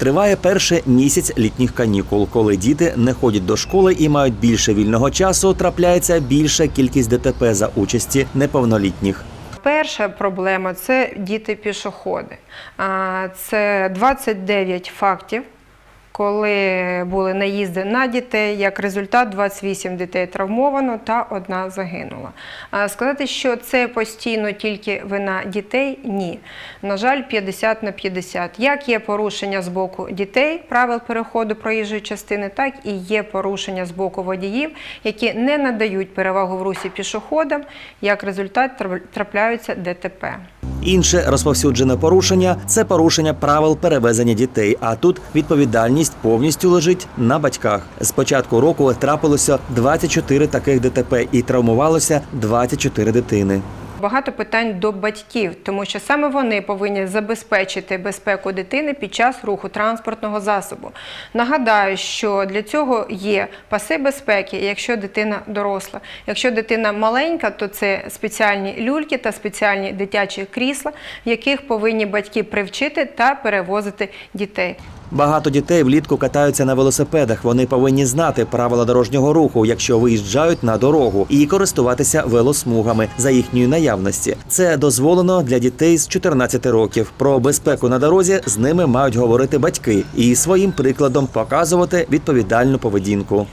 Триває перший місяць літніх канікул, коли діти не ходять до школи і мають більше вільного часу. Трапляється більша кількість ДТП за участі неповнолітніх. Перша проблема це діти-пішоходи. Це 29 фактів, коли були наїзди на дітей. Як результат, 28 дітей травмовано та одна загинула. Сказати, що це постійно тільки вина дітей ні. На жаль, 50 на 50. Як є порушення з боку дітей правил переходу проїжджої частини, так і є порушення з боку водіїв, які не надають перевагу в русі пішоходам. Як результат трап- трапляються ДТП. Інше розповсюджене порушення це порушення правил перевезення дітей. А тут відповідальність повністю лежить на батьках. З початку року трапилося 24 таких ДТП і травмувалося 24 дитини. Багато питань до батьків, тому що саме вони повинні забезпечити безпеку дитини під час руху транспортного засобу. Нагадаю, що для цього є паси безпеки, якщо дитина доросла. Якщо дитина маленька, то це спеціальні люльки та спеціальні дитячі крісла, яких повинні батьки привчити та перевозити дітей. Багато дітей влітку катаються на велосипедах. Вони повинні знати правила дорожнього руху, якщо виїжджають на дорогу, і користуватися велосмугами за їхньої наявності. Це дозволено для дітей з 14 років. Про безпеку на дорозі з ними мають говорити батьки і своїм прикладом показувати відповідальну поведінку.